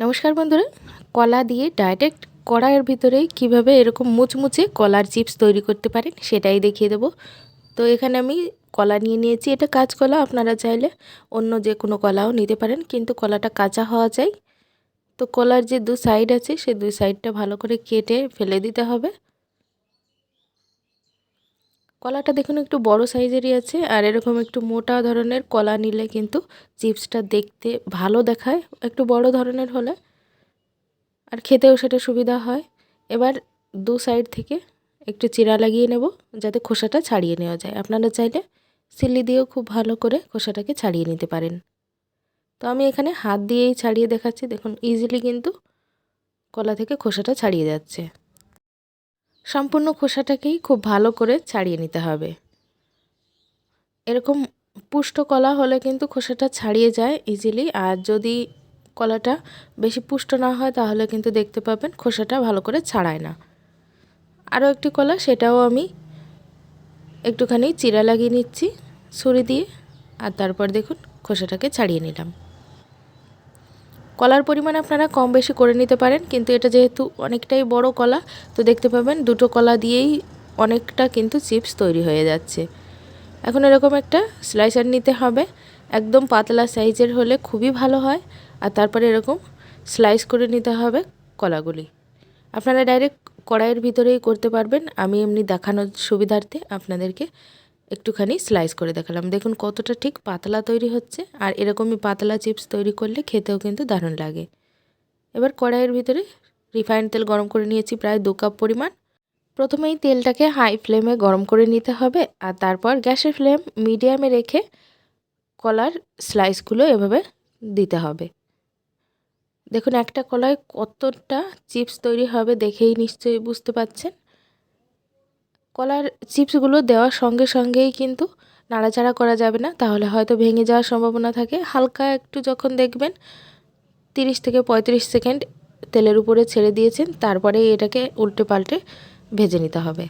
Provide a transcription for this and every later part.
নমস্কার বন্ধুরা, কলা দিয়ে ডাইরেক্ট কড়াইয়ের ভিতরে কীভাবে এরকম মুচমুচে কলার চিপস তৈরি করতে পারেন সেটাই দেখিয়ে দেবো। তো এখানে আমি কলা নিয়ে নিয়েছি, এটা কাঁচকলা, আপনারা চাইলে অন্য যে কোনো কলাও নিতে পারেন, কিন্তু কলাটা কাঁচা হওয়া চাই। তো কলার যে দু সাইড আছে, সে দুই সাইডটা ভালো করে কেটে ফেলে দিতে হবে। কলাটা দেখুন একটু বড় সাইজেরই আছে, আর এরকম একটু মোটা ধরনের কলা নিলে কিন্তু চিপসটা দেখতে ভালো দেখায়, একটু বড় ধরনের হলে। আর খেতেও সেটা সুবিধা হয়। এবার দু সাইড থেকে একটু চিরা লাগিয়ে নেব, যাতে খোসাটা ছাড়িয়ে নেওয়া যায়। আপনারা চাইলে সিলি দিয়েও খুব ভালো করে খোসাটাকে ছাড়িয়ে নিতে পারেন। তো আমি এখানে হাত দিয়েই ছাড়িয়ে দেখাচ্ছি। দেখুন ইজিলি কিন্তু কলা থেকে খোসাটা ছাড়িয়ে যাচ্ছে। সম্পূর্ণ খোসাটাকেই খুব ভালো করে ছাড়িয়ে নিতে হবে। এরকম পুষ্ট কলা হলে কিন্তু খোসাটা ছাড়িয়ে যায় ইজিলি আর যদি কলাটা বেশি পুষ্ট না হয় তাহলে কিন্তু দেখতে পাবেন খোসাটা ভালো করে ছাড়ায় না। আরও একটি কলা, সেটাও আমি একটুখানি চিরা লাগিয়ে নিচ্ছি, ছুরি দিয়ে, আর তারপর দেখুন খোসাটাকে ছাড়িয়ে নিলাম। কলার পরিমাণ আপনারা কম বেশি করে নিতে পারেন, কিন্তু এটা যেহেতু অনেকটাই বড় কলা, তো দেখতে পাবেন দুটো কলা দিয়েই অনেকটা কিন্তু চিপস তৈরি হয়ে যাচ্ছে। এখন এরকম একটা স্লাইসার নিতে হবে, একদম পাতলা সাইজের হলে খুবই ভালো হয়, আর তারপরে এরকম স্লাইস করে নিতে হবে কলাগুলি। আপনারা ডাইরেক্ট কড়াইয়ের ভিতরেই করতে পারবেন, আমি এমনি দেখানোর সুবিধার্থে আপনাদেরকে একটুখানি স্লাইস করে দেখালাম। দেখুন কতটা ঠিক পাতলা তৈরি হচ্ছে আর এরকমই পাতলা চিপস তৈরি করলে খেতেও কিন্তু দারুণ লাগে। এবার কড়াইয়ের ভিতরে রিফাইন্ড তেল গরম করে নিয়েছি প্রায় দু কাপ পরিমাণ। প্রথমেই তেলটাকে হাই ফ্লেমে গরম করে নিতে হবে আর তারপর গ্যাসের ফ্লেম মিডিয়ামে রেখে কলার স্লাইসগুলো এভাবে দিতে হবে। দেখুন একটা কলায় কতটা চিপস তৈরি হবে দেখেই নিশ্চয়ই বুঝতে পাচ্ছেন। কলার চিপসগুলো দেওয়ার সঙ্গে সঙ্গেই কিন্তু নাড়াচাড়া করা যাবে না। তাহলে হয়তো ভেঙে যাওয়ার সম্ভাবনা থাকে। হালকা একটু যখন দেখবেন, তিরিশ থেকে পঁয়ত্রিশ সেকেন্ড তেলের উপরে ছেড়ে দিয়েছেন, তারপরে এটাকে উল্টে পাল্টে ভেজে নিতে হবে।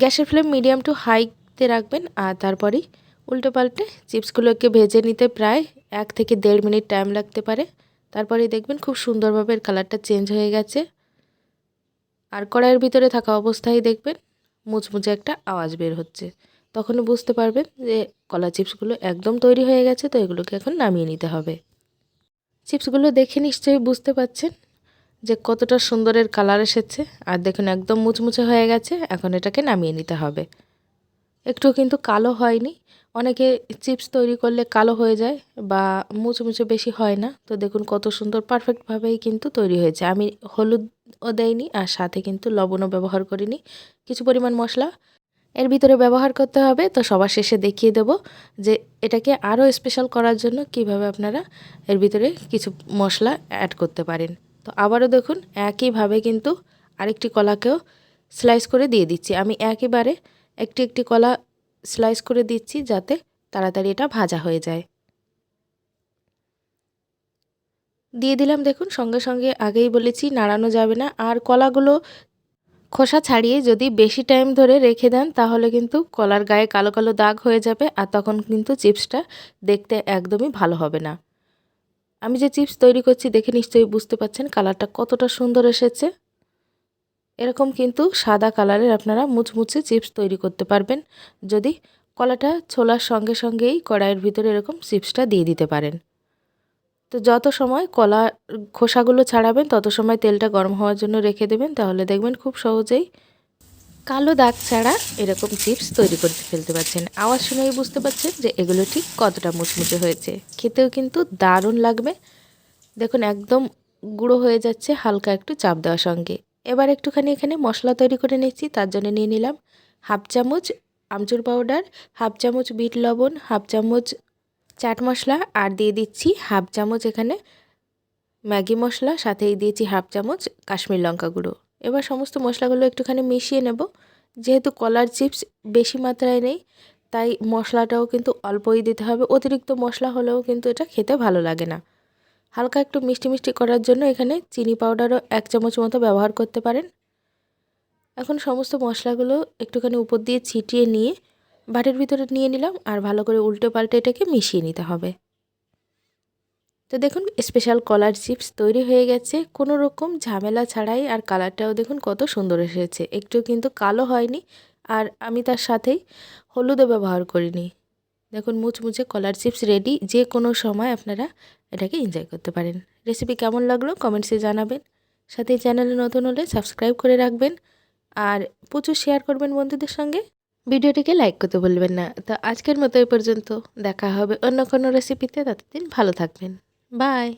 গ্যাসের ফ্লেম মিডিয়াম টু হাইতে রাখবেন আর তারপরেই উল্টে পাল্টে চিপসগুলোকে ভেজে নিতে প্রায় এক থেকে দেড় মিনিট টাইম লাগতে পারে। তারপরেই দেখবেন খুব সুন্দরভাবে এর কালারটা চেঞ্জ হয়ে গেছে। আর কড়াইয়ের ভিতরে থাকা অবস্থায় দেখবেন মুচমুচে একটা আওয়াজ বের হচ্ছে। তখন বুঝতে পারবেন যে কলা চিপসগুলো একদম তৈরি হয়ে গেছে, তো এগুলোকে এখন নামিয়ে নিতে হবে। চিপসগুলো দেখে নিশ্চয়ই বুঝতে পাচ্ছেন যে কতটা সুন্দরের কালার এসেছে। আর দেখুন, একদম মুচমুচে হয়ে গেছে, এখন এটাকে নামিয়ে নিতে হবে। একটু কিন্তু কালো হয়নি অনেকে চিপস তৈরি করলে কালো হয়ে যায় বা মুচমুচে বেশি হয় না। তো দেখুন কত সুন্দর পারফেক্টভাবেই কিন্তু তৈরি হয়েছে। আমি হলুদও দেয়নি আর সাথে কিন্তু লবণও ব্যবহার করিনি। কিছু পরিমাণ মশলা এর ভিতরে ব্যবহার করতে হবে। তো সবার শেষে দেখিয়ে দেব যে এটাকে আরও স্পেশাল করার জন্য কীভাবে আপনারা এর ভিতরে কিছু মশলা অ্যাড করতে পারেন। তো আবারও দেখুন একইভাবে কিন্তু আরেকটি কলাকেও স্লাইস করে দিয়ে দিচ্ছি। আমি একইবারে একটি একটি কলা স্লাইস করে দিচ্ছি যাতে তাড়াতাড়ি এটা ভাজা হয়ে যায়। দিয়ে দিলাম দেখুন, সঙ্গে সঙ্গে আগেই বলেছি নাড়ানো যাবে না। আর কলাগুলো খোসা ছাড়িয়ে যদি বেশি টাইম ধরে রেখে দেন, তাহলে কিন্তু কলার গায়ে কালো কালো দাগ হয়ে যাবে আর তখন কিন্তু চিপসটা দেখতে একদমই ভালো হবে না। আমি যে চিপস তৈরি করছি দেখে নিশ্চয়ই বুঝতে পাচ্ছেন কালারটা কতটা সুন্দর এসেছে। এরকম কিন্তু সাদা কালারের আপনারা মুচমুচে চিপস তৈরি করতে পারবেন। যদি কলাটা ছোলার সঙ্গে সঙ্গেই কড়াইয়ের ভিতরে এরকম চিপসটা দিয়ে দিতে পারেন। তো যত সময় কলা খোসাগুলো ছাড়াবেন, তত সময় তেলটা গরম হওয়ার জন্য রেখে দেবেন। তাহলে দেখবেন খুব সহজেই কালো দাগ ছাড়া এরকম চিপস তৈরি করতে ফেলতে পারছেন। আওয়াজ শুনেই বুঝতে পারছেন যে এগুলো ঠিক কতটা মুচমুচে হয়েছে। খেতেও কিন্তু দারুণ লাগবে। দেখুন, একদম গুঁড়ো হয়ে যাচ্ছে হালকা একটু চাপ দেওয়ার সঙ্গে। এবার একটুখানি এখানে মশলা তৈরি করে নিচ্ছি, তার জন্য নিয়ে নিলাম হাফ চামচ আমচুর পাউডার, হাফ চামচ বিট লবণ, হাফ চামচ চাট মশলা, আর দিয়ে দিচ্ছি হাফ চামচ এখানে ম্যাগি মশলা, সাথেই দিয়েছি হাফ চামচ কাশ্মীর লঙ্কা গুঁড়ো। এবার সমস্ত মশলাগুলো একটুখানি মিশিয়ে নেব। যেহেতু কলার চিপস বেশি মাত্রায় নেই, তাই মশলাটাও কিন্তু অল্পই দিতে হবে। অতিরিক্ত মশলা হলেও কিন্তু এটা খেতে ভালো লাগে না। হালকা একটু মিষ্টি মিষ্টি করার জন্য এখানে চিনি পাউডারও এক চামচ মতো ব্যবহার করতে পারেন। এখন সমস্ত মশলাগুলো একটুখানি উপর দিয়ে ছিটিয়ে নিয়ে বাটির ভিতরে নিয়ে নিলাম আর ভালো করে উল্টে পাল্টে এটাকে মিশিয়ে নিতে হবে। তো দেখুন স্পেশাল কলার চিপস তৈরি হয়ে গেছে। কোনো রকম ঝামেলা ছাড়াই আর কালারটাও দেখুন কত সুন্দর এসেছে। একটু কিন্তু কালো হয়নি আর আমি তার সাথেই হলুদও ব্যবহার করিনি। দেখুন, মুচমুচে কলার চিপস রেডি যে কোনো সময় আপনারা এটাকে এনজয় করতে পারেন। রেসিপি কেমন লাগল কমেন্টসে জানাবেন। সাথে চ্যানেলে নতুন হলে সাবস্ক্রাইব করে রাখবেন। আর প্রচুর শেয়ার করবেন বন্ধুদের সঙ্গে। ভিডিওটিকে লাইক করতে বলবেন না। তো আজকের মতো এই পর্যন্ত। দেখা হবে অন্য কোনো রেসিপিতে ততদিন ভালো থাকবেন। বাই